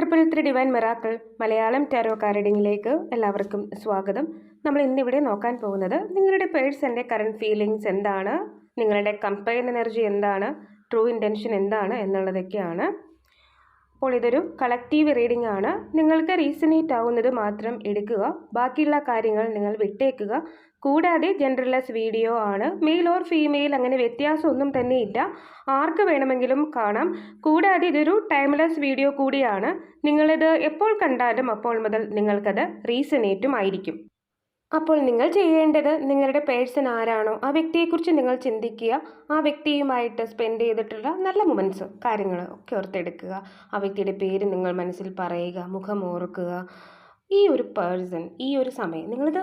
Triple three divine miracle Malayalam tarot കാരഡിങ്ങിലേക്ക് എല്ലാവർക്കും സ്വാഗതം. നമ്മൾ ഇന്നിവിടെ നോക്കാൻ പോകുന്നത് നിങ്ങളുടെ പേഴ്സന്റെ കറണ്ട് ഫീലിങ്സ് എന്താണ് നിങ്ങളുടെ കമ്പൈൻ എനർജി എന്താണ് ട്രൂ ഇന്റൻഷൻ എന്താണ് എന്നുള്ളതൊക്കെയാണ്. അപ്പോൾ ഇതൊരു കളക്റ്റീവ് റീഡിംഗ് ആണ്. നിങ്ങൾക്ക് റീസണേറ്റ് ആവുന്നത് മാത്രം എടുക്കുക. ബാക്കിയുള്ള കാര്യങ്ങൾ നിങ്ങൾ വിട്ടേക്കുക. കൂടാതെ ജെൻഡർലെസ് വീഡിയോ ആണ്. മെയിൽ ഓർ ഫീമെയിൽ അങ്ങനെ വ്യത്യാസമൊന്നും തന്നെ ഇല്ല. ആർക്ക് വേണമെങ്കിലും കാണാം. കൂടാതെ ഇതൊരു ടൈംലെസ് വീഡിയോ കൂടിയാണ്. നിങ്ങളിത് എപ്പോൾ കണ്ടാലും അപ്പോൾ മുതൽ നിങ്ങൾക്കത് റീസണേറ്റും ആയിരിക്കും. അപ്പോൾ നിങ്ങൾ ചെയ്യേണ്ടത് നിങ്ങളുടെ പേഴ്സൺ ആരാണോ ആ വ്യക്തിയെക്കുറിച്ച് നിങ്ങൾ ചിന്തിക്കുക. ആ വ്യക്തിയുമായിട്ട് സ്പെൻഡ് ചെയ്തിട്ടുള്ള നല്ല മൊമെന്റ്സ് കാര്യങ്ങൾ ഒക്കെ ഓർത്തെടുക്കുക. ആ വ്യക്തിയുടെ പേര് നിങ്ങൾ മനസ്സിൽ പറയുക മുഖം ഓർക്കുക. ഈ ഒരു പേഴ്സൺ ഈ ഒരു സമയം നിങ്ങളിത്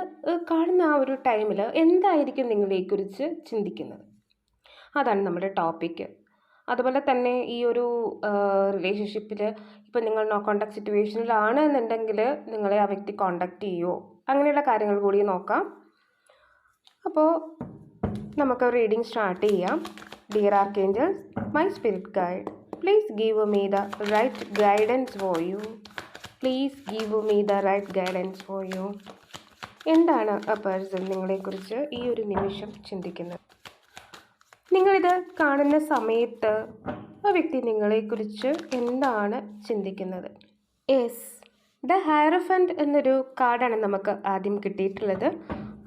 കാണുന്ന ആ ഒരു ടൈമിൽ എന്തായിരിക്കും നിങ്ങളെക്കുറിച്ച് ചിന്തിക്കുന്നത്? അതാണ് നമ്മുടെ ടോപ്പിക്ക്. അതുപോലെ തന്നെ ഈ ഒരു റിലേഷൻഷിപ്പിൽ ഇപ്പോൾ നിങ്ങൾ നോ കോണ്ടാക്ട് സിറ്റുവേഷനിലാണ് എന്നുണ്ടെങ്കിൽ നിങ്ങളെ ആ വ്യക്തി കോണ്ടാക്ട് ചെയ്യുമോ അങ്ങനെയുള്ള കാര്യങ്ങൾ കൂടി നോക്കാം. അപ്പോൾ നമുക്ക് റീഡിംഗ് സ്റ്റാർട്ട് ചെയ്യാം. Dear archangels my spirit guide please give me the right guidance for you please give me the right guidance for you എന്താണ് ആ പേഴ്സൺ നിങ്ങളെക്കുറിച്ച് ഈ ഒരു നിമിഷം ചിന്തിക്കുന്നത്? നിങ്ങളിത് കാണുന്ന സമയത്ത് ആ വ്യക്തി നിങ്ങളെക്കുറിച്ച് എന്താണ് ചിന്തിക്കുന്നത്? യെസ് ദ ഹൈറഫൻഡ് എന്നൊരു കാർഡാണ് നമുക്ക് ആദ്യം കിട്ടിയിട്ടുള്ളത്.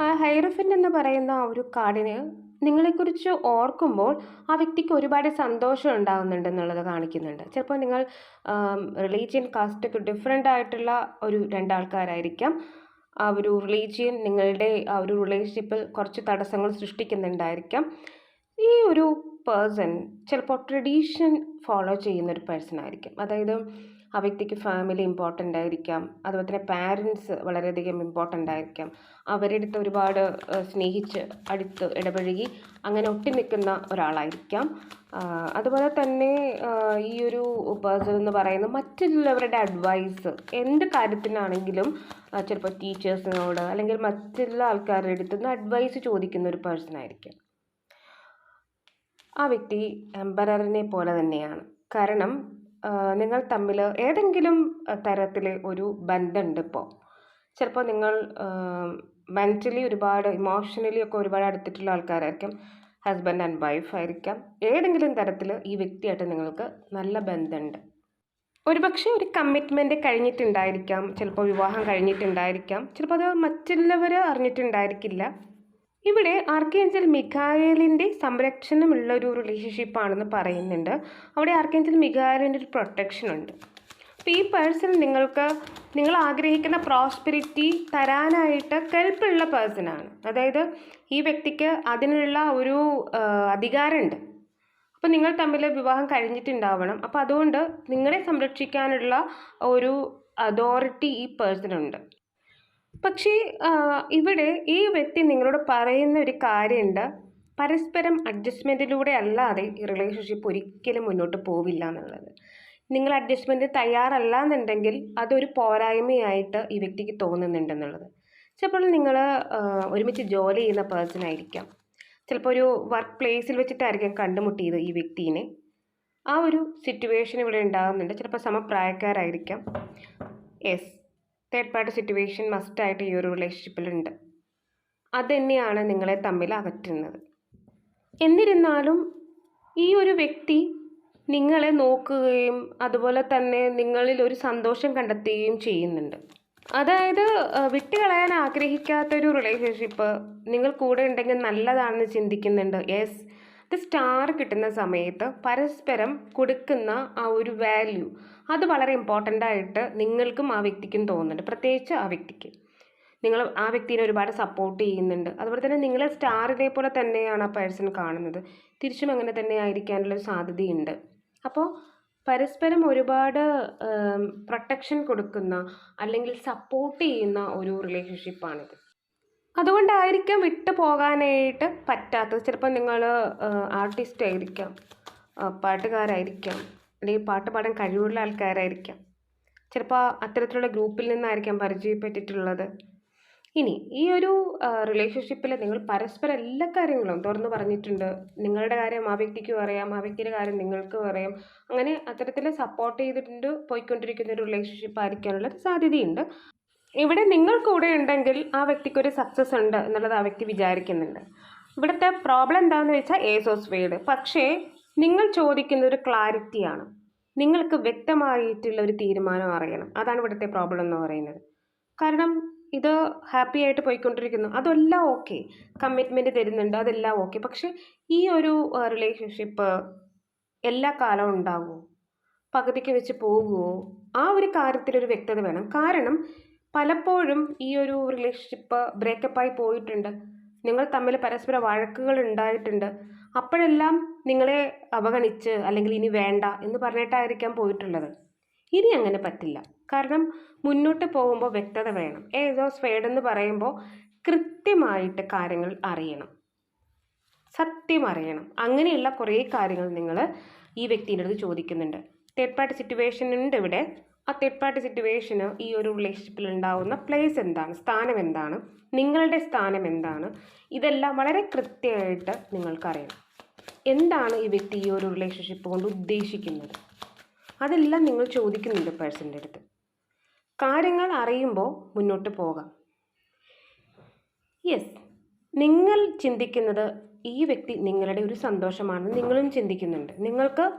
ആ ഹൈറഫൻഡ് എന്ന് പറയുന്ന ആ ഒരു കാർഡിന് നിങ്ങളെക്കുറിച്ച് ഓർക്കുമ്പോൾ ആ വ്യക്തിക്ക് ഒരുപാട് സന്തോഷം ഉണ്ടാകുന്നുണ്ടെന്നുള്ളത് കാണിക്കുന്നുണ്ട്. ചിലപ്പോൾ നിങ്ങൾ റിലീജിയൻ കാസ്റ്റ് ഒക്കെ ഡിഫറെന്റ് ആയിട്ടുള്ള ഒരു രണ്ടാൾക്കാരായിരിക്കാം. ആ ഒരു റിലീജിയൻ നിങ്ങളുടെ ആ ഒരു റിലേഷൻഷിപ്പിൽ കുറച്ച് തടസ്സങ്ങൾ സൃഷ്ടിക്കുന്നുണ്ടായിരിക്കാം. ഈ ഒരു പേഴ്സൺ ചിലപ്പോൾ ട്രഡീഷൻ ഫോളോ ചെയ്യുന്ന ഒരു പേഴ്സൺ ആയിരിക്കും. അതായത് ആ വ്യക്തിക്ക് ഫാമിലി ഇമ്പോർട്ടന്റ് ആയിരിക്കാം. അതുപോലെ തന്നെ പാരൻസ് വളരെയധികം ഇമ്പോർട്ടന്റ് ആയിരിക്കാം. അവരുടെ അടുത്ത് ഒരുപാട് സ്നേഹിച്ച് അടുത്ത് ഇടപഴകി അങ്ങനെ ഒട്ടി നിൽക്കുന്ന ഒരാളായിരിക്കാം. അതുപോലെ തന്നെ ഈ ഒരു പേഴ്സൺ എന്ന് പറയുന്നത് മറ്റുള്ളവരുടെ അഡ്വൈസ് എന്ത് കാര്യത്തിനാണെങ്കിലും ചിലപ്പോൾ ടീച്ചേഴ്സിനോട് അല്ലെങ്കിൽ മറ്റുള്ള ആൾക്കാരുടെ അടുത്ത് നിന്ന് അഡ്വൈസ് ചോദിക്കുന്ന ഒരു പേഴ്സൺ ആയിരിക്കാം. ആ വ്യക്തി എംബററിനെ പോലെ തന്നെയാണ്. കാരണം നിങ്ങൾ തമ്മിൽ ഏതെങ്കിലും തരത്തിൽ ഒരു ബന്ധമുണ്ട് ഇപ്പോൾ ചിലപ്പോൾ നിങ്ങൾ മെന്റലി ഒരുപാട് ഇമോഷണലി ഒക്കെ ഒരുപാട് അടുത്തിട്ടുള്ള ആൾക്കാരായിരിക്കും. ഹസ്ബൻഡ് ആൻഡ് വൈഫ് ആയിരിക്കാം. ഏതെങ്കിലും തരത്തിൽ ഈ വ്യക്തിയായിട്ട് നിങ്ങൾക്ക് നല്ല ബന്ധമുണ്ട് ഒരുപക്ഷെ ഒരു കമ്മിറ്റ്മെന്റ് കഴിഞ്ഞിട്ടുണ്ടായിരിക്കാം. ചിലപ്പോൾ വിവാഹം കഴിഞ്ഞിട്ടുണ്ടായിരിക്കാം. ചിലപ്പോൾ അത് മറ്റുള്ളവർ അറിഞ്ഞിട്ടുണ്ടായിരിക്കില്ല. ഇവിടെ ആർക്കേഞ്ചൽ മിഖായലിന്റെ സംരക്ഷണമുള്ള ഒരു റിലേഷൻഷിപ്പാണെന്ന് പറയുന്നുണ്ട്. അവിടെ ആർക്കേഞ്ചൽ മിഖായലിന്റെ ഒരു പ്രൊട്ടക്ഷൻ ഉണ്ട്. അപ്പോൾ ഈ പേഴ്സൺ നിങ്ങൾക്ക് നിങ്ങൾ ആഗ്രഹിക്കുന്ന പ്രോസ്പെരിറ്റി തരാനായിട്ട് കെൽപ്പുള്ള പേഴ്സണാണ് അതായത് ഈ വ്യക്തിക്ക് അതിനുള്ള ഒരു അധികാരമുണ്ട്. അപ്പോൾ നിങ്ങൾ തമ്മിൽ വിവാഹം കഴിഞ്ഞിട്ടുണ്ടാവണം. അപ്പോൾ അതുകൊണ്ട് നിങ്ങളെ സംരക്ഷിക്കാനുള്ള ഒരു അതോറിറ്റി ഈ പേഴ്സണുണ്ട് പക്ഷേ ഇവിടെ ഈ വ്യക്തി നിങ്ങളോട് പറയുന്ന ഒരു കാര്യമുണ്ട്. പരസ്പരം അഡ്ജസ്റ്റ്മെന്റിലൂടെ അല്ലാതെ ഈ റിലേഷൻഷിപ്പ് ഒരിക്കലും മുന്നോട്ട് പോവില്ല എന്നുള്ളത്. നിങ്ങൾ അഡ്ജസ്റ്റ്മെന്റ് തയ്യാറല്ല എന്നുണ്ടെങ്കിൽ അതൊരു പോരായ്മയായിട്ട് ഈ വ്യക്തിക്ക് തോന്നുന്നുണ്ടെന്നുള്ളത് ചിലപ്പോൾ നിങ്ങൾ ഒരുമിച്ച് ജോലി ചെയ്യുന്ന പേഴ്സൺ ആയിരിക്കാം. ചിലപ്പോൾ ഒരു വർക്ക് പ്ലേസിൽ വെച്ചിട്ടായിരിക്കും കണ്ടുമുട്ടിയത് ഈ വ്യക്തിനെ. ആ ഒരു സിറ്റുവേഷൻ ഇവിടെ ഉണ്ടാകുന്നുണ്ട് ചിലപ്പോൾ സമപ്രായക്കാരായിരിക്കാം. യെസ് തേർഡ് പാർട്ടി സിറ്റുവേഷൻ മസ്റ്റായിട്ട് ഈ ഒരു റിലേഷൻഷിപ്പിലുണ്ട് തന്നെയാണ് നിങ്ങളെ തമ്മിൽ അകറ്റുന്നത്. എന്നിരുന്നാലും ഈ ഒരു വ്യക്തി നിങ്ങളെ നോക്കുകയും അതുപോലെ തന്നെ നിങ്ങളിൽ ഒരു സന്തോഷം കണ്ടെത്തുകയും ചെയ്യുന്നുണ്ട്. അതായത് വിട്ടുകളയാൻ ആഗ്രഹിക്കാത്തൊരു റിലേഷൻഷിപ്പ് നിങ്ങൾ കൂടെ ഉണ്ടെങ്കിൽ നല്ലതാണെന്ന് ചിന്തിക്കുന്നുണ്ട്. യെസ് ഇത് സ്റ്റാർ കിട്ടുന്ന സമയത്ത് പരസ്പരം കൊടുക്കുന്ന ആ ഒരു വാല്യൂ അത് വളരെ ഇമ്പോർട്ടന്റ് ആയിട്ട് നിങ്ങൾക്കും ആ വ്യക്തിക്കും തോന്നുന്നുണ്ട്. പ്രത്യേകിച്ച് ആ വ്യക്തിക്ക്. നിങ്ങൾ ആ വ്യക്തിനെ ഒരുപാട് സപ്പോർട്ട് ചെയ്യുന്നുണ്ട്. അതുപോലെ തന്നെ നിങ്ങളെ സ്റ്റാറിനെ പോലെ തന്നെയാണ് ആ പേഴ്സൺ കാണുന്നത്. തിരിച്ചും അങ്ങനെ തന്നെ ആയിരിക്കാനുള്ളൊരു സാധ്യതയുണ്ട്. അപ്പോൾ പരസ്പരം ഒരുപാട് പ്രൊട്ടക്ഷൻ കൊടുക്കുന്ന അല്ലെങ്കിൽ സപ്പോർട്ട് ചെയ്യുന്ന ഒരു റിലേഷൻഷിപ്പാണിത് അതുകൊണ്ടായിരിക്കാം വിട്ടു പോകാനായിട്ട് പറ്റാത്തത്. ചിലപ്പോൾ നിങ്ങൾ ആർട്ടിസ്റ്റ് ആയിരിക്കാം പാട്ടുകാരായിരിക്കാം അല്ലെങ്കിൽ പാട്ട് പാടാൻ കഴിവുള്ള ആൾക്കാരായിരിക്കാം. ചിലപ്പോൾ അത്തരത്തിലുള്ള ഗ്രൂപ്പിൽ നിന്നായിരിക്കാം പരിചയപ്പെട്ടിട്ടുള്ളത്. ഇനി ഈ ഒരു റിലേഷൻഷിപ്പിൽ നിങ്ങൾ പരസ്പരം എല്ലാ കാര്യങ്ങളും തുറന്ന് പറഞ്ഞിട്ടുണ്ട്. നിങ്ങളുടെ കാര്യം ആ വ്യക്തിക്കും അറിയാം ആ വ്യക്തിയുടെ കാര്യം നിങ്ങൾക്ക് പറയാം. അങ്ങനെ അത്തരത്തിൽ സപ്പോർട്ട് ചെയ്തിട്ടുണ്ട് പോയിക്കൊണ്ടിരിക്കുന്ന ഒരു റിലേഷൻഷിപ്പ് ആയിരിക്കാനുള്ള സാധ്യതയുണ്ട്. ഇവിടെ നിങ്ങൾ കൂടെ ഉണ്ടെങ്കിൽ ആ വ്യക്തിക്ക് ഒരു സക്സസ് ഉണ്ട് എന്നുള്ളത് ആ വ്യക്തി വിചാരിക്കുന്നുണ്ട്. ഇവിടുത്തെ പ്രോബ്ലം എന്താണെന്ന് വെച്ചാൽ ഏസോസ് വേഡ് പക്ഷേ നിങ്ങൾ ചോദിക്കുന്ന ഒരു ക്ലാരിറ്റിയാണ് നിങ്ങൾക്ക് വ്യക്തമായിട്ടുള്ള ഒരു തീരുമാനം അറിയണം. അതാണ് ഇവിടുത്തെ പ്രോബ്ലം എന്ന് പറയുന്നത്. കാരണം ഇത് ഹാപ്പി ആയിട്ട് പോയിക്കൊണ്ടിരിക്കുന്നു. അതെല്ലാം ഓക്കെ കമ്മിറ്റ്മെന്റ് തരുന്നുണ്ട്. അതെല്ലാം ഓക്കെ പക്ഷേ ഈ ഒരു റിലേഷൻഷിപ്പ് എല്ലാ കാലവും ഉണ്ടാകുമോ? പകുതിക്ക് വെച്ച് പോകുമോ? ആ ഒരു കാര്യത്തിലൊരു വ്യക്തത വേണം. കാരണം പലപ്പോഴും ഈ ഒരു റിലേഷൻഷിപ്പ് ബ്രേക്കപ്പായി പോയിട്ടുണ്ട്. നിങ്ങൾ തമ്മിൽ പരസ്പര വഴക്കുകൾ ഉണ്ടായിട്ടുണ്ട്. അപ്പോഴെല്ലാം നിങ്ങളെ അവഗണിച്ച് അല്ലെങ്കിൽ ഇനി വേണ്ട എന്ന് പറഞ്ഞിട്ടായിരിക്കാം പോയിട്ടുള്ളത്. ഇനി അങ്ങനെ പറ്റില്ല. കാരണം മുന്നോട്ട് പോകുമ്പോൾ വ്യക്തത വേണം. ഏതോ സ്വേഡെന്ന് പറയുമ്പോൾ കൃത്യമായിട്ട് കാര്യങ്ങൾ അറിയണം. സത്യം അറിയണം. അങ്ങനെയുള്ള കുറേ കാര്യങ്ങൾ നിങ്ങൾ ഈ വ്യക്തിന്റെ അടുത്ത് ചോദിക്കുന്നുണ്ട്. തേർഡ് പാർട്ടി സിറ്റുവേഷൻ ഉണ്ട് ഇവിടെ. ആ തേർഡ് പാർട്ടി സിറ്റുവേഷന് ഈ ഒരു റിലേഷൻഷിപ്പിൽ ഉണ്ടാവുന്ന പ്ലേസ് എന്താണ്? സ്ഥാനം എന്താണ്? നിങ്ങളുടെ സ്ഥാനം എന്താണ്? ഇതെല്ലാം വളരെ കൃത്യമായിട്ട് നിങ്ങൾക്കറിയണം. എന്താണ് ഈ വ്യക്തി ഈ ഒരു റിലേഷൻഷിപ്പ് കൊണ്ട് ഉദ്ദേശിക്കുന്നത്? അതെല്ലാം നിങ്ങൾ ചോദിക്കുന്നുണ്ട് പേഴ്സന്റെ അടുത്ത്. കാര്യങ്ങൾ അറിയുമ്പോൾ മുന്നോട്ട് പോകാം. യെസ് നിങ്ങൾ ചിന്തിക്കുന്നത് ഈ വ്യക്തി നിങ്ങളുടെ ഒരു സന്തോഷമാണെന്ന് നിങ്ങളും ചിന്തിക്കുന്നുണ്ട്. നിങ്ങൾക്ക്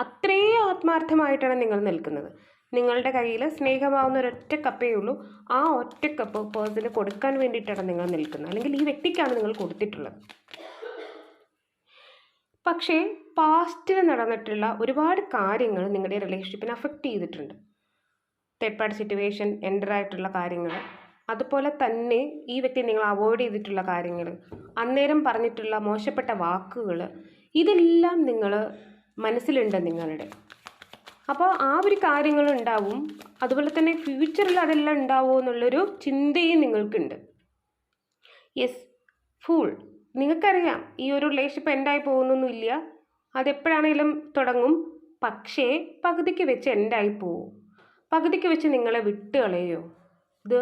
അത്രയും ആത്മാർത്ഥമായിട്ടാണ് നിങ്ങൾ നിൽക്കുന്നത്. നിങ്ങളുടെ കയ്യിൽ സ്നേഹമാവുന്ന ഒരൊറ്റ കപ്പേ ഉള്ളൂ. ആ ഒറ്റ കപ്പ് പേഴ്സന് കൊടുക്കാൻ വേണ്ടിയിട്ടാണ് നിങ്ങൾ നിൽക്കുന്നത്. അല്ലെങ്കിൽ ഈ വ്യക്തിക്കാണ് നിങ്ങൾ കൊടുത്തിട്ടുള്ളത്. പക്ഷേ പാസ്റ്റിൽ നടന്നിട്ടുള്ള ഒരുപാട് കാര്യങ്ങൾ നിങ്ങളുടെ റിലേഷൻഷിപ്പിനെ അഫക്റ്റ് ചെയ്തിട്ടുണ്ട്. തേർഡ് പാർട്ടി സിറ്റുവേഷൻ എന്റർ ആയിട്ടുള്ള കാര്യങ്ങൾ. അതുപോലെ തന്നെ ഈ വ്യക്തി നിങ്ങൾ അവോയ്ഡ് ചെയ്തിട്ടുള്ള കാര്യങ്ങൾ അന്നേരം പറഞ്ഞിട്ടുള്ള മോശപ്പെട്ട വാക്കുകൾ ഇതെല്ലാം നിങ്ങൾ മനസ്സിലുണ്ട് നിങ്ങളുടെ. അപ്പോൾ ആ ഒരു കാര്യങ്ങൾ ഉണ്ടാവും അതുപോലെ തന്നെ ഫ്യൂച്ചറിൽ അതെല്ലാം ഉണ്ടാവുമോ എന്നുള്ളൊരു ചിന്തയും നിങ്ങൾക്കുണ്ട്. യെസ് ഫുൾ നിങ്ങൾക്കറിയാം ഈ ഒരു റിലേഷൻഷിപ്പ് എൻഡായി പോകുന്നൊന്നുമില്ല. അതെപ്പോഴാണെങ്കിലും തുടങ്ങും. പക്ഷേ പകുതിക്ക് വെച്ച് എൻഡായി പോവും. പകുതിക്ക് വെച്ച് നിങ്ങളെ വിട്ട് കളയോ ഇത്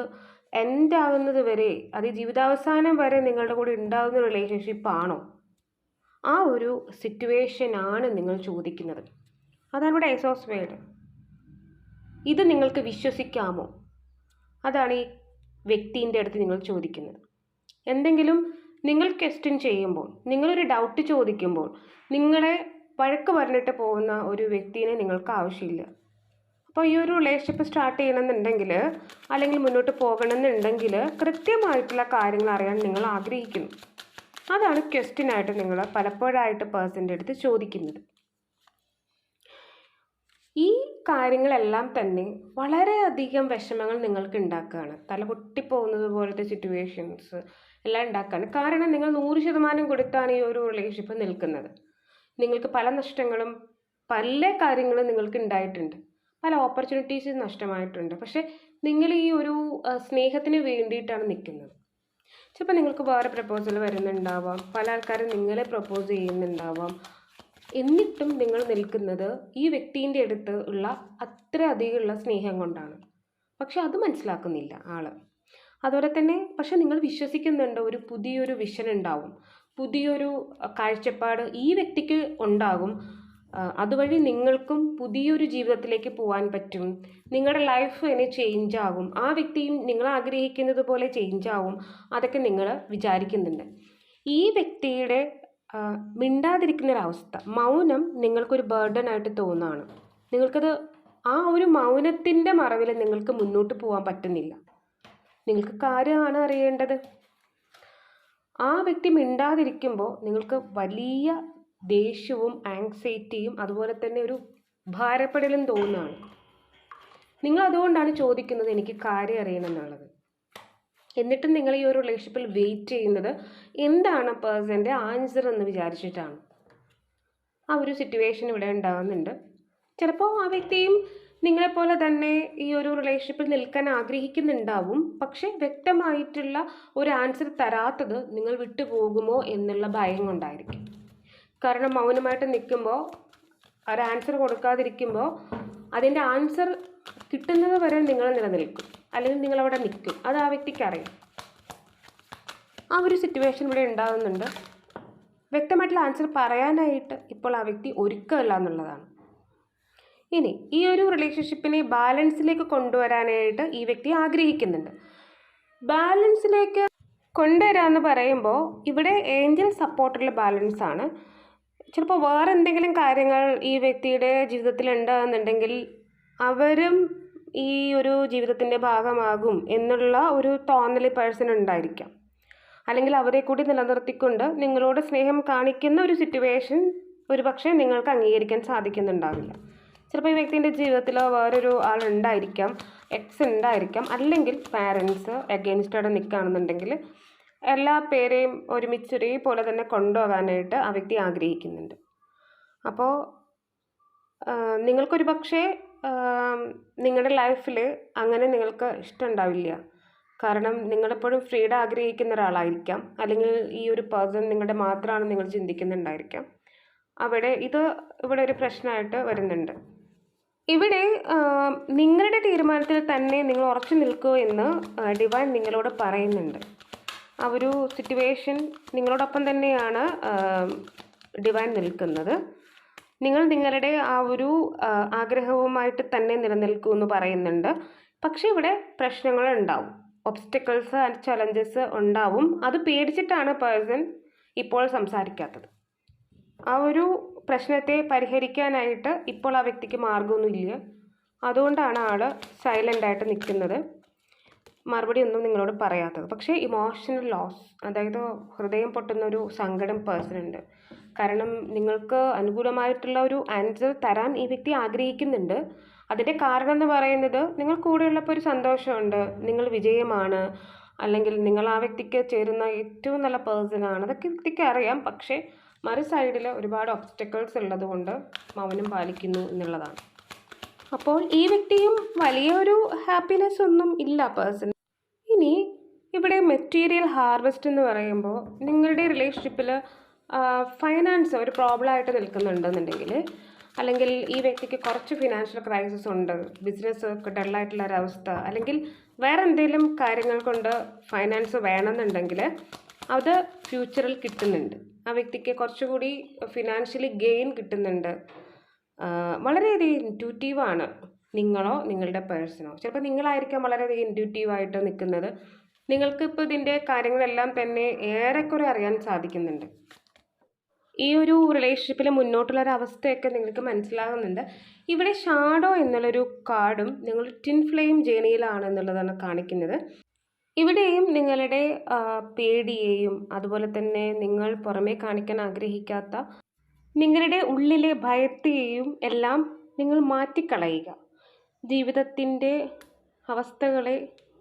എൻഡാകുന്നത് വരെ അത് ജീവിതാവസാനം വരെ നിങ്ങളുടെ കൂടെ ഉണ്ടാകുന്ന റിലേഷൻഷിപ്പാണോ ആ ഒരു സിറ്റുവേഷനാണ് നിങ്ങൾ ചോദിക്കുന്നത്. അതാണ് ഇവിടെ എസോസ് വേഡ് ഇത് നിങ്ങൾക്ക് വിശ്വസിക്കാമോ? അതാണ് ഈ വ്യക്തിന്റെ അടുത്ത് നിങ്ങൾ ചോദിക്കുന്നത്. എന്തെങ്കിലും നിങ്ങൾ ക്വസ്റ്റ്യൻ ചെയ്യുമ്പോൾ നിങ്ങളൊരു ഡൗട്ട് ചോദിക്കുമ്പോൾ നിങ്ങളെ വഴക്ക് പറഞ്ഞിട്ട് പോകുന്ന ഒരു വ്യക്തിനെ നിങ്ങൾക്ക് ആവശ്യമില്ല. അപ്പോൾ ഈ ഒരു റിലേഷൻഷിപ്പ് സ്റ്റാർട്ട് ചെയ്യണമെന്നുണ്ടെങ്കിൽ അല്ലെങ്കിൽ മുന്നോട്ട് പോകണമെന്നുണ്ടെങ്കിൽ കൃത്യമായിട്ടുള്ള കാര്യങ്ങൾ അറിയാൻ നിങ്ങൾ ആഗ്രഹിക്കുന്നു. അതാണ് ക്വസ്റ്റ്യനായിട്ട് നിങ്ങൾ പലപ്പോഴായിട്ട് പേഴ്സന്റെ അടുത്ത് ചോദിക്കുന്നത്. ഈ കാര്യങ്ങളെല്ലാം തന്നെ വളരെയധികം വിഷമങ്ങൾ നിങ്ങൾക്ക് ഉണ്ടാക്കുകയാണ് തല പൊട്ടിപ്പോകുന്നത് പോലത്തെ സിറ്റുവേഷൻസ് എല്ലാം ഉണ്ടാക്കുകയാണ്. കാരണം നിങ്ങൾ നൂറ് ശതമാനം കൊടുത്താണ് ഈ ഒരു റിലേഷൻഷിപ്പ് നിൽക്കുന്നത്. നിങ്ങൾക്ക് പല നഷ്ടങ്ങളും പല കാര്യങ്ങളും നിങ്ങൾക്ക് ഉണ്ടായിട്ടുണ്ട് പല ഓപ്പർച്യൂണിറ്റീസ് നഷ്ടമായിട്ടുണ്ട്. പക്ഷേ നിങ്ങൾ ഈ ഒരു സ്നേഹത്തിന് വേണ്ടിയിട്ടാണ് നിൽക്കുന്നത്. ചിലപ്പോൾ നിങ്ങൾക്ക് വേറെ പ്രപ്പോസൽ വരുന്നുണ്ടാവാം. പല ആൾക്കാരും നിങ്ങളെ പ്രപ്പോസ് ചെയ്യുന്നുണ്ടാവാം. എന്നിട്ടും നിങ്ങൾ നിൽക്കുന്നത് ഈ വ്യക്തിന്റെ അടുത്ത് ഉള്ള അത്ര അധികമുള്ള സ്നേഹം കൊണ്ടാണ്. പക്ഷെ അത് മനസ്സിലാക്കുന്നില്ല ആൾ അതുപോലെ തന്നെ പക്ഷെ നിങ്ങൾ വിശ്വസിക്കുന്നുണ്ട് ഒരു പുതിയൊരു വിഷൻ ഉണ്ടാവും. പുതിയൊരു കാഴ്ചപ്പാട് ഈ വ്യക്തിക്ക് ഉണ്ടാകും. അതുവഴി നിങ്ങൾക്കും പുതിയൊരു ജീവിതത്തിലേക്ക് പോകാൻ പറ്റും. നിങ്ങളുടെ ലൈഫ് തന്നെ ചേഞ്ച് ആകും. ആ വ്യക്തിയും നിങ്ങൾ ആഗ്രഹിക്കുന്നത് പോലെ ചേഞ്ച് ആകും അതൊക്കെ നിങ്ങൾ വിചാരിക്കുന്നുണ്ട്. ഈ വ്യക്തിയുടെ മിണ്ടാതിരിക്കുന്നൊരവസ്ഥ. മൗനം നിങ്ങൾക്കൊരു ബേർഡൻ ആയിട്ട് തോന്നുകയാണ് നിങ്ങൾക്കത് ആ ഒരു മൗനത്തിന്റെ മറവിൽ നിങ്ങൾക്ക് മുന്നോട്ട് പോകാൻ പറ്റുന്നില്ല. നിങ്ങൾക്ക് കാര്യമാണ് അറിയേണ്ടത്. ആ വ്യക്തി മിണ്ടാതിരിക്കുമ്പോൾ നിങ്ങൾക്ക് വലിയ ദേഷ്യവും ആങ്സൈറ്റിയും അതുപോലെ തന്നെ ഒരു ഭാരപ്പെടലും തോന്നുകയാണ് നിങ്ങൾ അതുകൊണ്ടാണ് ചോദിക്കുന്നത് എനിക്ക് കാര്യം അറിയണം എന്നുള്ളത്. എന്നിട്ടും നിങ്ങൾ ഈ ഒരു റിലേഷൻഷിപ്പിൽ വെയിറ്റ് ചെയ്യുന്നത് എന്താണ് പേഴ്സന്റെ ആൻസർ എന്ന് വിചാരിച്ചിട്ടാണ്. ആ ഒരു സിറ്റുവേഷൻ ഇവിടെ ഉണ്ടാകുന്നുണ്ട് ചിലപ്പോൾ ആ വ്യക്തിയും നിങ്ങളെപ്പോലെ തന്നെ ഈ ഒരു റിലേഷൻഷിപ്പിൽ നിൽക്കാൻ ആഗ്രഹിക്കുന്നുണ്ടാവും. പക്ഷേ വ്യക്തമായിട്ടുള്ള ഒരു ആൻസർ തരാത്തത് നിങ്ങൾ വിട്ടുപോകുമോ എന്നുള്ള ഭയം കൊണ്ടായിരിക്കും. കാരണം മൗനമായിട്ട് നിൽക്കുമ്പോൾ ഒരു ആൻസർ കൊടുക്കാതിരിക്കുമ്പോൾ അതിന്റെ ആൻസർ കിട്ടുന്നത് വരെ നിങ്ങൾ നിലനിൽക്കും. അല്ലെങ്കിൽ നിങ്ങൾ അവിടെ നിൽക്കും അത് ആ വ്യക്തിക്ക് അറിയാം. ആ ഒരു സിറ്റുവേഷൻ ഇവിടെ ഉണ്ടാകുന്നുണ്ട് വ്യക്തമായിട്ടുള്ള ആൻസർ പറയാനായിട്ട് ഇപ്പോൾ ആ വ്യക്തി ഒരുക്കമല്ല എന്നുള്ളതാണ്. ഇനി ഈ ഒരു റിലേഷൻഷിപ്പിനെ ബാലൻസിലേക്ക് കൊണ്ടുവരാനായിട്ട് ഈ വ്യക്തി ആഗ്രഹിക്കുന്നുണ്ട്. ബാലൻസിലേക്ക് കൊണ്ടുവരാമെന്ന് പറയുമ്പോൾ ഇവിടെ ഏഞ്ചൽ സപ്പോർട്ടുള്ള ബാലൻസ് ആണ് ചിലപ്പോൾ വേറെ എന്തെങ്കിലും കാര്യങ്ങൾ ഈ വ്യക്തിയുടെ ജീവിതത്തിൽ ഉണ്ടെന്നുണ്ടെങ്കിൽ അവരും ഈ ഒരു ജീവിതത്തിന്റെ ഭാഗമാകും എന്നുള്ള ഒരു തോന്നൽ പേഴ്സൺ ഉണ്ടായിരിക്കാം. അല്ലെങ്കിൽ അവരെ കൂടി നിലനിർത്തിക്കൊണ്ട് നിങ്ങളോട് സ്നേഹം കാണിക്കുന്ന ഒരു സിറ്റുവേഷൻ ഒരുപക്ഷെ നിങ്ങൾക്ക് അംഗീകരിക്കാൻ സാധിക്കുന്നുണ്ടാവില്ല. ചിലപ്പോൾ ഈ വ്യക്തിന്റെ ജീവിതത്തിൽ വേറൊരു ആളുണ്ടായിരിക്കാം എക്സ് ഉണ്ടായിരിക്കാം അല്ലെങ്കിൽ പാരൻസ് അഗെയിൻസ്റ്റോടെ നിൽക്കുകയാണെന്നുണ്ടെങ്കിൽ എല്ലാ പേരെയും ഒരുമിച്ച് ഒരേപോലെ തന്നെ കൊണ്ടുപോകാനായിട്ട് ആ വ്യക്തി ആഗ്രഹിക്കുന്നുണ്ട്. അപ്പോൾ നിങ്ങൾക്കൊരു പക്ഷേ നിങ്ങളുടെ ലൈഫിൽ അങ്ങനെ നിങ്ങൾക്ക് ഇഷ്ടമുണ്ടാവില്ല കാരണം നിങ്ങളെപ്പോഴും ഫ്രീഡം ആഗ്രഹിക്കുന്ന ഒരാളായിരിക്കാം. അല്ലെങ്കിൽ ഈ ഒരു പേഴ്സൺ നിങ്ങളുടെ മാത്രമാണ് നിങ്ങൾ ചിന്തിക്കുന്നുണ്ടായിരിക്കാം. അവിടെ ഇത് ഇവിടെ ഒരു പ്രശ്നമായിട്ട് വരുന്നുണ്ട്. ഇവിടെ നിങ്ങളുടെ തീരുമാനത്തിൽ തന്നെ നിങ്ങൾ ഉറച്ചു നിൽക്കൂ എന്ന് ഡിവൈൻ നിങ്ങളോട് പറയുന്നുണ്ട്. ആ ഒരു സിറ്റുവേഷൻ നിങ്ങളോടൊപ്പം തന്നെയാണ് ഡിവൈൻ നിൽക്കുന്നത്. നിങ്ങൾ നിങ്ങളുടെ ആ ഒരു ആഗ്രഹവുമായിട്ട് തന്നെ നിലനിൽക്കൂ എന്ന് പറയുന്നുണ്ട്. പക്ഷേ ഇവിടെ പ്രശ്നങ്ങൾ ഉണ്ടാവും. ഒബ്സ്റ്റക്കിൾസ് ആൻഡ് ചലഞ്ചസ് ഉണ്ടാവും. അത് പേടിച്ചിട്ടാണ് പേഴ്സൺ ഇപ്പോൾ സംസാരിക്കാത്തത്. ആ ഒരു പ്രശ്നത്തെ പരിഹരിക്കാനായിട്ട് ഇപ്പോൾ ആ വ്യക്തിക്ക് മാർഗമൊന്നുമില്ല അതുകൊണ്ടാണ് ആൾ സൈലന്റായിട്ട് നിൽക്കുന്നത്. മറുപടി ഒന്നും നിങ്ങളോട് പറയാത്തത്. പക്ഷേ ഇമോഷണൽ ലോസ് അതായത് ഹൃദയം പൊട്ടുന്ന ഒരു സങ്കടം പേഴ്സൺ ഉണ്ട്. കാരണം നിങ്ങൾക്ക് അനുകൂലമായിട്ടുള്ള ഒരു ആൻസർ തരാൻ ഈ വ്യക്തി ആഗ്രഹിക്കുന്നുണ്ട്. അതിന്റെ കാരണം എന്ന് പറയുന്നത് നിങ്ങൾ കൂടെയുള്ളപ്പോൾ ഒരു സന്തോഷമുണ്ട് നിങ്ങൾ വിജയമാണ് അല്ലെങ്കിൽ നിങ്ങൾ ആ വ്യക്തിക്ക് ചേരുന്ന ഏറ്റവും നല്ല പേഴ്സണാണ് അതൊക്കെ വ്യക്തിക്ക് അറിയാം. പക്ഷേ മറു സൈഡിൽ ഒരുപാട് ഒബ്സ്റ്റക്കിൾസ് ഉള്ളതുകൊണ്ട് മൗനം പാലിക്കുന്നു എന്നുള്ളതാണ്. അപ്പോൾ ഈ വ്യക്തിയും വലിയൊരു ഹാപ്പിനെസ് ഒന്നും ഇല്ല പേഴ്സൺ ഇനി ഇവിടെ മെറ്റീരിയൽ ഹാർവെസ്റ്റ് എന്ന് പറയുമ്പോൾ നിങ്ങളുടെ റിലേഷൻഷിപ്പിൽ ഫൈനാൻസ് ഒരു പ്രോബ്ലം ആയിട്ട് നിൽക്കുന്നുണ്ടെന്നുണ്ടെങ്കിൽ അല്ലെങ്കിൽ ഈ വ്യക്തിക്ക് കുറച്ച് ഫിനാൻഷ്യൽ ക്രൈസിസ് ഉണ്ട് ബിസിനസ് ഡള്ളായിട്ടുള്ള ഒരവസ്ഥ അല്ലെങ്കിൽ വേറെ എന്തെങ്കിലും കാര്യങ്ങൾ കൊണ്ട് ഫൈനാൻസ് വേണമെന്നുണ്ടെങ്കിൽ അത് ഫ്യൂച്ചറിൽ കിട്ടുന്നുണ്ട്. ആ വ്യക്തിക്ക് കുറച്ചുകൂടി ഫിനാൻഷ്യലി ഗെയിൻ കിട്ടുന്നുണ്ട്. വളരെയധികം ഇന്റ്യൂറ്റീവാണ് നിങ്ങളോ നിങ്ങളുടെ പേഴ്സണോ ചിലപ്പോൾ നിങ്ങളായിരിക്കാം വളരെയധികം ഇന്റ്യൂറ്റീവായിട്ട് നിൽക്കുന്നത്. നിങ്ങൾക്കിപ്പോൾ ഇതിന്റെ കാര്യങ്ങളെല്ലാം തന്നെ ഏറെക്കുറെ അറിയാൻ സാധിക്കുന്നുണ്ട്. ഈ ഒരു റിലേഷൻഷിപ്പിൽ മുന്നോട്ടുള്ള ഒരു അവസ്ഥയൊക്കെ നിങ്ങൾക്ക് മനസ്സിലാകുന്നുണ്ട്. ഇവിടെ ഷാഡോ എന്നുള്ളൊരു കാർഡും നിങ്ങൾ ടിൻ ഫ്ലെയിം ജേണിയിലാണ് എന്നുള്ളതാണ് കാണിക്കുന്നത്. ഇവിടെയും നിങ്ങളുടെ പേടിയെയും അതുപോലെ തന്നെ നിങ്ങൾ പുറമേ കാണിക്കാൻ ആഗ്രഹിക്കാത്ത നിങ്ങളുടെ ഉള്ളിലെ ഭയത്തെയും എല്ലാം നിങ്ങൾ മാറ്റിക്കളയുക. ജീവിതത്തിന്റെ അവസ്ഥകളെ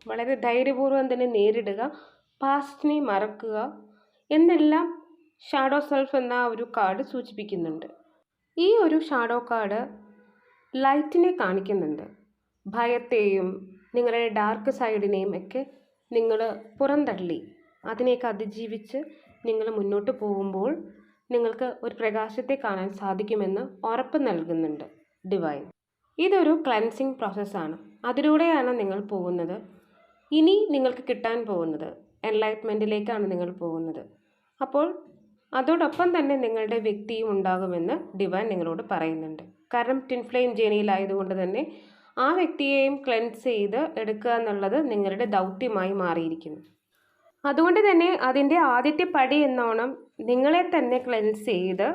വളരെ ധൈര്യപൂർവം തന്നെ നേരിടുക പാസ്റ്റിനെ മറക്കുക എന്നെല്ലാം ഷാഡോ സെൽഫ് എന്ന ഒരു കാർഡ് സൂചിപ്പിക്കുന്നുണ്ട്. ഈ ഒരു ഷാഡോ കാർഡ് ലൈറ്റിനെ കാണിക്കുന്നുണ്ട്. ഭയത്തെയും നിങ്ങളുടെ ഡാർക്ക് സൈഡിനെയും ഒക്കെ നിങ്ങൾ പുറന്തള്ളി. അതിനെയൊക്കെ അതിജീവിച്ച് നിങ്ങൾ മുന്നോട്ട് പോകുമ്പോൾ നിങ്ങൾക്ക് ഒരു പ്രകാശത്തെ കാണാൻ സാധിക്കുമെന്ന് ഉറപ്പ് നൽകുന്നുണ്ട് ഡിവൈൻ ഇതൊരു ക്ലൻസിങ് പ്രോസസ്സാണ് അതിലൂടെയാണ് നിങ്ങൾ പോകുന്നത്. ഇനി നിങ്ങൾക്ക് കിട്ടാൻ പോകുന്നത്. എൻലൈറ്റ്മെന്റിലേക്കാണ് നിങ്ങൾ പോകുന്നത്. അപ്പോൾ അതോടൊപ്പം തന്നെ നിങ്ങളുടെ വ്യക്തിയും ഉണ്ടാകുമെന്ന് ഡിവാൻ നിങ്ങളോട് പറയുന്നുണ്ട്. കാരണം ട്വിൻ ഫ്ലെയിം ജേണിയിലായതുകൊണ്ട് തന്നെ ആ വ്യക്തിയെയും ക്ലെൻസ് ചെയ്ത് എടുക്കുക എന്നുള്ളത് നിങ്ങളുടെ ദൗത്യമായി മാറിയിരിക്കുന്നു. അതുകൊണ്ട് തന്നെ അതിന്റെ ആദ്യത്തെ പടി എന്നോണം നിങ്ങളെ തന്നെ ക്ലെൻസ് ചെയ്ത്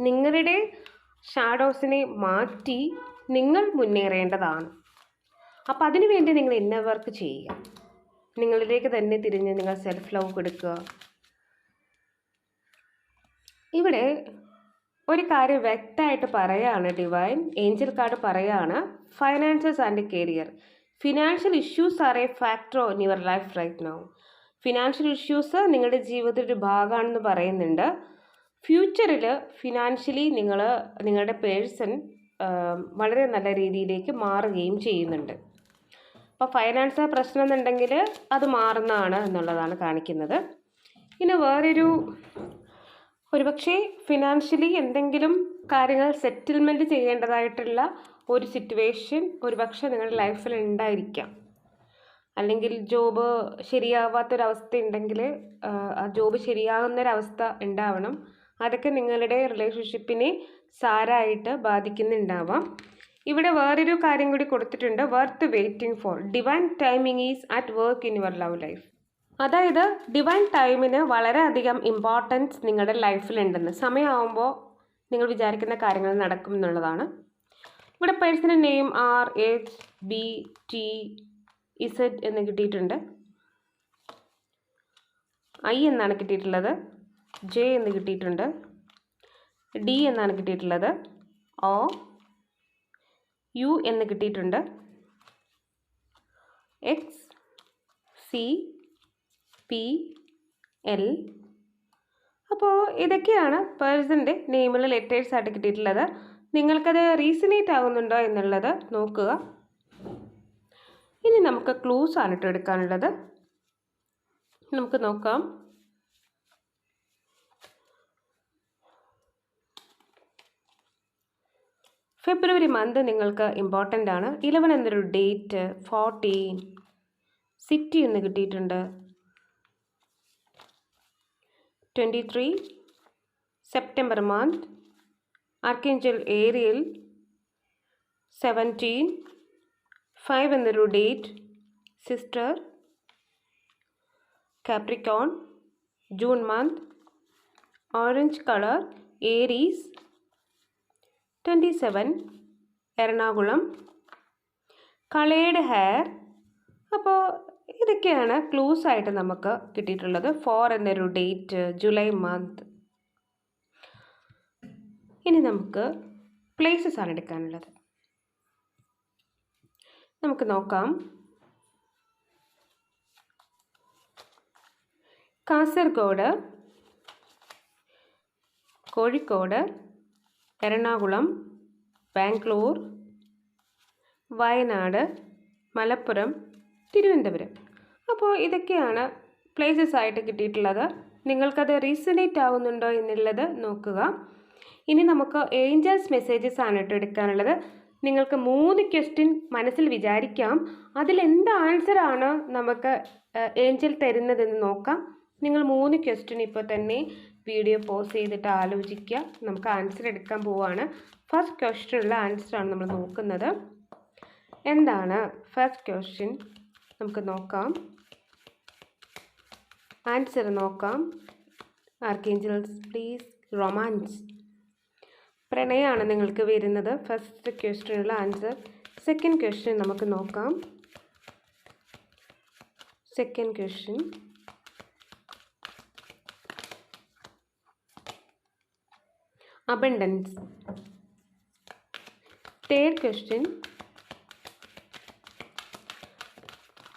നിങ്ങളുടെ ഷാഡോസിനെ മാറ്റി നിങ്ങൾ മുന്നേറേണ്ടതാണ്. അപ്പം അതിനുവേണ്ടി നിങ്ങൾ ഇന്നർ വർക്ക് ചെയ്യുക. നിങ്ങളിലേക്ക് തന്നെ തിരിഞ്ഞ് നിങ്ങൾ സെൽഫ് ലവ് കൊടുക്കുക. ഇവിടെ ഒരു കാര്യം വ്യക്തമായിട്ട് പറയുകയാണ് ഡിവൈൻ ഏഞ്ചൽ കാർഡ് പറയുകയാണ് finances and career financial issues are a factor in your life right now financial issues നിങ്ങളുടെ ജീവിതത്തിൽ ഒരു ഭാഗമാണെന്ന് പറയുന്നുണ്ട്. ഫ്യൂച്ചറിൽ ഫിനാൻഷ്യലി നിങ്ങൾ നിങ്ങളുടെ പേഴ്സൺ വളരെ നല്ല രീതിയിലേക്ക് മാറുകയും ചെയ്യുന്നുണ്ട്. അപ്പോൾ ഫൈനാൻസ് പ്രശ്നം എന്നുണ്ടെങ്കിൽ അത് മാറുന്നതാണ് എന്നുള്ളതാണ് കാണിക്കുന്നത്. ഇനി വേറൊരു ഒരുപക്ഷെ ഫിനാൻഷ്യലി എന്തെങ്കിലും കാര്യങ്ങൾ സെറ്റിൽമെന്റ് ചെയ്യേണ്ടതായിട്ടുള്ള ഒരു സിറ്റുവേഷൻ ഒരുപക്ഷെ നിങ്ങളുടെ ലൈഫിൽ ഉണ്ടായിരിക്കാം. അല്ലെങ്കിൽ ജോബ് ശരിയാവാത്തൊരവസ്ഥ ഉണ്ടെങ്കിൽ ആ ജോബ് ശരിയാകുന്നൊരവസ്ഥ ഉണ്ടാവണം. അതൊക്കെ നിങ്ങളുടെ റിലേഷൻഷിപ്പിനെ സാരായിട്ട് ബാധിക്കുന്നുണ്ടാവാം. ഇവിടെ വേറൊരു കാര്യം കൂടി കൊടുത്തിട്ടുണ്ട്. Worth waiting for divine timing is at work in your love life അതായത് ഡിവൈൻ ടൈമിന് വളരെയധികം ഇമ്പോർട്ടൻസ് നിങ്ങളുടെ ലൈഫിലുണ്ടെന്ന് സമയമാകുമ്പോൾ നിങ്ങൾ വിചാരിക്കുന്ന കാര്യങ്ങൾ നടക്കും എന്നുള്ളതാണ്. ഇവിടെ personal name R H B T Z എന്ന് കിട്ടിയിട്ടുണ്ട്. ഐ എന്നാണ് കിട്ടിയിട്ടുള്ളത്. ജെ എന്ന് കിട്ടിയിട്ടുണ്ട്. ഡി എന്നാണ് കിട്ടിയിട്ടുള്ളത്. ഒ യു എന്ന് കിട്ടിയിട്ടുണ്ട്. എക്സ് സി പി എൽ അപ്പോൾ ഇതൊക്കെയാണ് പേഴ്സന്റെ നെയിമുള്ള ലെറ്റേഴ്സ് ആയിട്ട് കിട്ടിയിട്ടുള്ളത്. നിങ്ങൾക്കത് റീസണേറ്റ് ആകുന്നുണ്ടോ എന്നുള്ളത് നോക്കുക. ഇനി നമുക്ക് ക്ലൂസ് ആണ് എടുക്കാനുള്ളത്. നമുക്ക് നോക്കാം. ഫെബ്രുവരി മന്ത് നിങ്ങൾക്ക് ഇമ്പോർട്ടന്റ് ആണ്. ഇലവൻ എന്നൊരു ഡേറ്റ് ഫോർട്ടീൻ സിറ്റി എന്ന് കിട്ടിയിട്ടുണ്ട്. twenty three September month archangel Ariel seventeen five എന്നൊരു date sister Capricorn June month orange colour Aries twenty seven Ernakulam coloured hair അപ്പോൾ ഇതൊക്കെയാണ് ക്ലൂസ് ആയിട്ട് നമുക്ക് കിട്ടിയിട്ടുള്ളത്. ഫോർ എന്നൊരു ഡേറ്റ് ജൂലൈ മന്ത് ഇനി നമുക്ക് പ്ലേസസ് ആണ് എടുക്കാനുള്ളത്. നമുക്ക് നോക്കാം. കാസർഗോഡ് കോഴിക്കോട് എറണാകുളം ബാംഗ്ലൂർ വയനാട് മലപ്പുറം തിരുവനന്തപുരം. അപ്പോൾ ഇതൊക്കെയാണ് പ്ലേസസ് ആയിട്ട് കിട്ടിയിട്ടുള്ളത്. നിങ്ങൾക്കത് റീസണേറ്റ് ആവുന്നുണ്ടോ എന്നുള്ളത് നോക്കുക. ഇനി നമുക്ക് ഏഞ്ചൽസ് മെസ്സേജസ് ആണ് കേട്ടോ എടുക്കാനുള്ളത്. നിങ്ങൾക്ക് മൂന്ന് ക്വസ്റ്റ്യൻ മനസ്സിൽ വിചാരിക്കാം. അതിൽ അതിലെന്ത് ആൻസറാണ് നമുക്ക് ഏഞ്ചൽ തരുന്നതെന്ന് നോക്കാം. നിങ്ങൾ മൂന്ന് ക്വസ്റ്റ്യൻ ഇപ്പോൾ തന്നെ വീഡിയോ പോസ് ചെയ്തിട്ട് ആലോചിക്കുക. നമുക്ക് ആൻസർ എടുക്കാൻ പോവുകയാണ് ഫസ്റ്റ് ക്വസ്റ്റ്യനുള്ള ആൻസറാണ് നമ്മൾ നോക്കുന്നത്. എന്താണ്? ഫസ്റ്റ് ക്വസ്റ്റ്യൻ നമുക്ക് നോക്കാം. ആൻസർ നോക്കാം. ആർക്കേഞ്ചൽസ് പ്ലീസ് റൊമാൻസ് പ്രണയമാണ് നിങ്ങൾക്ക് വരുന്നത്. ഫസ്റ്റ് ക്വസ്റ്റ്യനുള്ള ആൻസർ സെക്കൻഡ് ക്വസ്റ്റ്യൻ നമുക്ക് നോക്കാം. Second question abundance. Third question.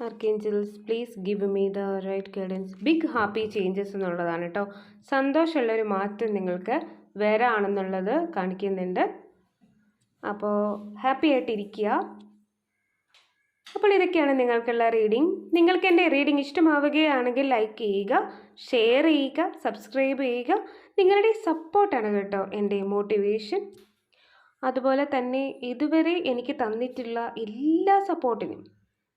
Archangels please give me the right guidance big happy changes എന്നുള്ളതാണ് കേട്ടോ സന്തോഷമുള്ള ഒരു മാറ്റം നിങ്ങൾക്ക് വരാണെന്നുള്ളത് കാണിക്കുന്നുണ്ട്. അപ്പോൾ ഹാപ്പി ആയിട്ടിരിക്കുക. അപ്പോൾ ഇതൊക്കെയാണ് നിങ്ങൾക്കുള്ള റീഡിംഗ് നിങ്ങൾക്ക് എന്റെ റീഡിംഗ് ഇഷ്ടമാവുകയാണെങ്കിൽ ലൈക്ക് ചെയ്യുക ഷെയർ ചെയ്യുക സബ്സ്ക്രൈബ് ചെയ്യുക. നിങ്ങളുടെ സപ്പോർട്ടാണ് കേട്ടോ എന്റെ മോട്ടിവേഷൻ അതുപോലെ തന്നെ ഇതുവരെ എനിക്ക് തന്നിട്ടുള്ള എല്ലാ സപ്പോർട്ടിനും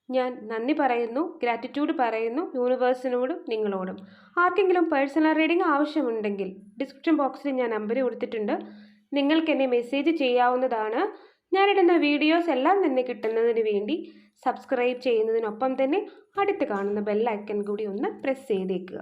ഞാൻ നന്ദി പറയുന്നു ഗ്രാറ്റിറ്റ്യൂഡ് പറയുന്നു യൂണിവേഴ്സിനോടും നിങ്ങളോടും. ആർക്കെങ്കിലും പേഴ്സണൽ റീഡിംഗ് ആവശ്യമുണ്ടെങ്കിൽ ഡിസ്ക്രിപ്ഷൻ ബോക്സിൽ ഞാൻ നമ്പർ കൊടുത്തിട്ടുണ്ട്. നിങ്ങൾക്ക് എന്നെ മെസ്സേജ് ചെയ്യാവുന്നതാണ്. ഞാനിടുന്ന വീഡിയോസ് എല്ലാം തന്നെ കിട്ടുന്നതിന് വേണ്ടി സബ്സ്ക്രൈബ് ചെയ്യുന്നതിനൊപ്പം തന്നെ അടുത്ത് കാണുന്ന ബെല്ലൈക്കൺ കൂടി ഒന്ന് പ്രസ് ചെയ്തേക്കുക.